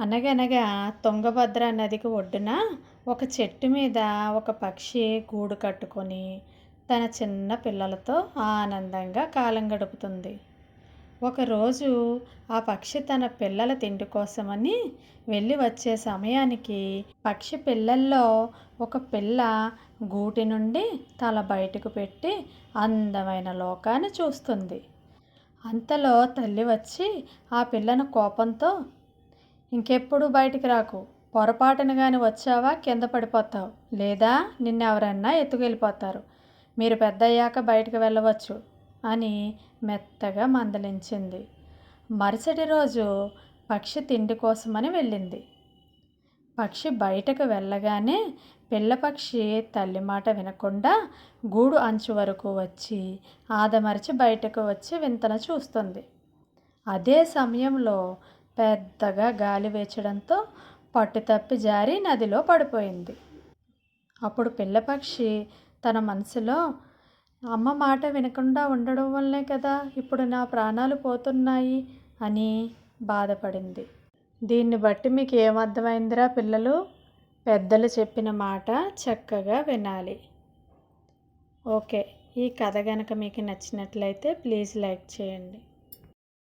అనగనగా తుంగభద్ర నదికి ఒడ్డున ఒక చెట్టు మీద ఒక పక్షి గూడు కట్టుకొని తన చిన్న పిల్లలతో ఆనందంగా కాలం గడుపుతుంది. ఒకరోజు ఆ పక్షి తన పిల్లల తిండి కోసమని వెళ్ళి వచ్చే సమయానికి పక్షి పిల్లల్లో ఒక పిల్ల గూటి నుండి తల బయటకు పెట్టి అందమైన లోకాన్ని చూస్తుంది. అంతలో తల్లి వచ్చి ఆ పిల్లను కోపంతో ఇంకెప్పుడు బయటికి రాకు. పొరపాటున కానీ వచ్చావా? కింద పడిపోతావు. లేదా నిన్నెవరన్నా ఎత్తుకెళ్ళిపోతారు. మీరు పెద్దయ్యాక బయటకు వెళ్ళవచ్చు అని మెత్తగా మందలించింది. మరుసటి రోజు పక్షి తిండి కోసమని వెళ్ళింది. పక్షి బయటకు వెళ్ళగానే పిల్ల పక్షి తల్లి మాట వినకుండా గూడు అంచు వరకు వచ్చి ఆదమరిచి బయటకు వచ్చి వింతన చూస్తుంది. అదే సమయంలో పెద్దగా గాలి వేచడంతో పట్టు తప్పి జారి నదిలో పడిపోయింది. అప్పుడు పిల్లపక్షి తన మనసులో అమ్మ మాట వినకుండా ఉండడం వల్లే కదా ఇప్పుడు నా ప్రాణాలు పోతున్నాయి అని బాధపడింది. దీన్ని బట్టి మీకు ఏమర్థమైందిరా పిల్లలు? పెద్దలు చెప్పిన మాట చక్కగా వినాలి. ఓకే ఈ కథ కనుక మీకు నచ్చినట్లయితే ప్లీజ్ లైక్ చేయండి.